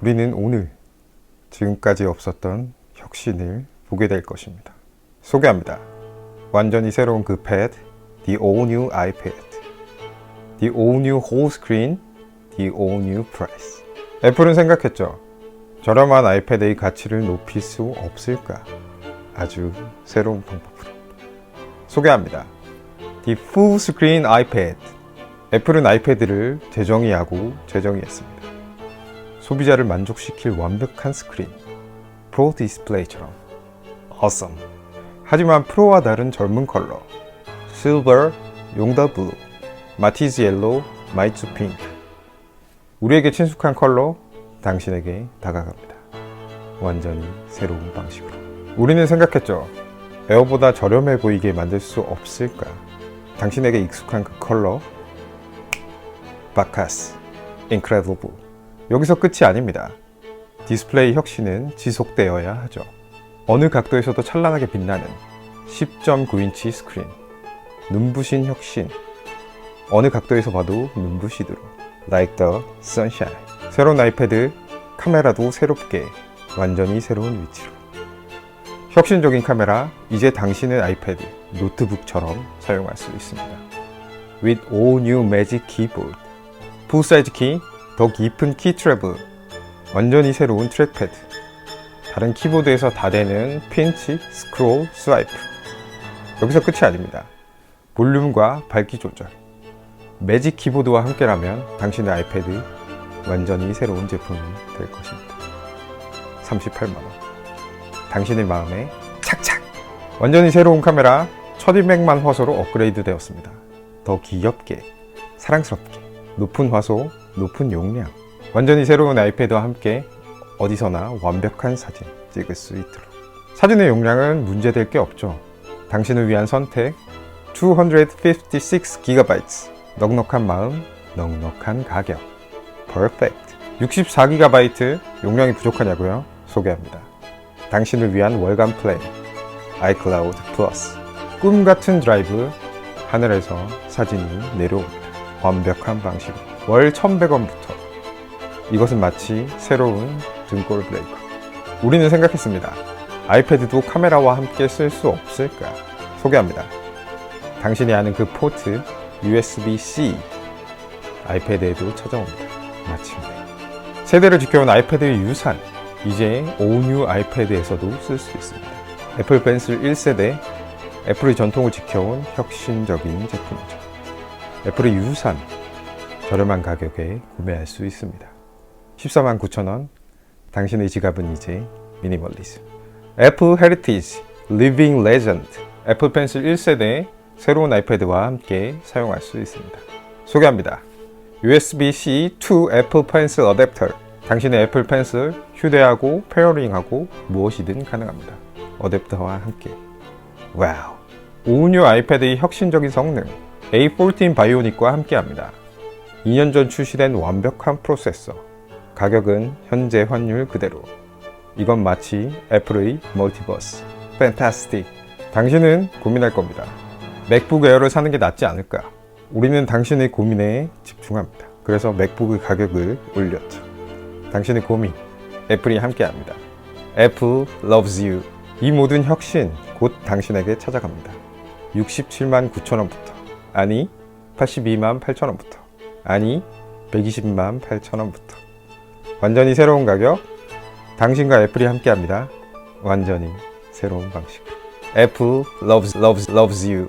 우리는 오늘 지금까지 없었던 혁신을 보게 될 것입니다. 소개합니다. 완전히 새로운 그 패드, The All New iPad, The All New Whole Screen, The All New Price. 애플은 생각했죠. 저렴한 아이패드의 가치를 높일 수 없을까? 아주 새로운 방법으로. 소개합니다. The Full Screen iPad. 애플은 아이패드를 재정의하고 재정의했습니다. 소비자를 만족시킬 완벽한 스크린, 프로 디스플레이처럼 awesome. 하지만 프로와 다른 젊은 컬러, 실버, 용더 블루, 마티즈 옐로우, 마이츠 핑크. 우리에게 친숙한 컬러, 당신에게 다가갑니다. 완전히 새로운 방식으로. 우리는 생각했죠. 에어보다 저렴해 보이게 만들 수 없을까? 당신에게 익숙한 그 컬러, 바카스, 인크레디블. 여기서 끝이 아닙니다. 디스플레이 혁신은 지속되어야 하죠. 어느 각도에서도 찬란하게 빛나는 10.9인치 스크린, 눈부신 혁신. 어느 각도에서 봐도 눈부시도록. Like the sunshine. 새로운 아이패드, 카메라도 새롭게, 완전히 새로운 위치로. 혁신적인 카메라, 이제 당신의 아이패드, 노트북처럼 사용할 수 있습니다. With all new Magic Keyboard. 풀사이즈 키, 더 깊은 키 트래블, 완전히 새로운 트랙패드, 다른 키보드에서 다 되는 핀치, 스크롤, 스와이프. 여기서 끝이 아닙니다. 볼륨과 밝기 조절. 매직 키보드와 함께라면 당신의 아이패드 완전히 새로운 제품이 될 것입니다. 38만원. 당신의 마음에 착착! 완전히 새로운 카메라 1200만 화소로 업그레이드 되었습니다. 더 귀엽게, 사랑스럽게, 높은 화소, 높은 용량. 완전히 새로운 아이패드와 함께 어디서나 완벽한 사진 찍을 수 있도록. 사진의 용량은 문제될 게 없죠. 당신을 위한 선택 256GB. 넉넉한 마음, 넉넉한 가격. Perfect. 64GB 용량이 부족하냐고요? 소개합니다. 당신을 위한 월간 플랜 iCloud Plus. 꿈 같은 드라이브 하늘에서 사진이 내려옵니다. 완벽한 방식. 월 1,100원부터. 이것은 마치 새로운 등골 브레이커. 우리는 생각했습니다. 아이패드도 카메라와 함께 쓸 수 없을까? 소개합니다. 당신이 아는 그 포트 USB-C 아이패드에도 찾아옵니다. 마침내. 세대를 지켜온 아이패드의 유산 이제 오뉴 아이패드에서도 쓸 수 있습니다. 애플 펜슬 1세대 애플의 전통을 지켜온 혁신적인 제품이죠. 애플의 유산 저렴한 가격에 구매할 수 있습니다. 14만 9천원 당신의 지갑은 이제 미니멀리즘 애플 헤리티지 리빙 레전드 애플 펜슬 1세대 새로운 아이패드와 함께 사용할 수 있습니다. 소개합니다. USB-C to 애플 펜슬 어댑터 당신의 애플 펜슬 휴대하고 페어링하고 무엇이든 가능합니다. 어댑터와 함께 와우 오뉴 아이패드의 혁신적인 성능 A14 바이오닉과 함께합니다. 2년 전 출시된 완벽한 프로세서 가격은 현재 환율 그대로 이건 마치 애플의 멀티버스 팬타스틱 당신은 고민할 겁니다. 맥북 에어를 사는 게 낫지 않을까? 우리는 당신의 고민에 집중합니다. 그래서 맥북의 가격을 올렸죠. 당신의 고민, 애플이 함께합니다. 애플 loves you. 이 모든 혁신 곧 당신에게 찾아갑니다. 67만 9천 원부터 아니 82만 8천 원부터 아니 120만 8천 원부터 완전히 새로운 가격 당신과 애플이 함께합니다. 완전히 새로운 방식. 애플 loves loves loves you.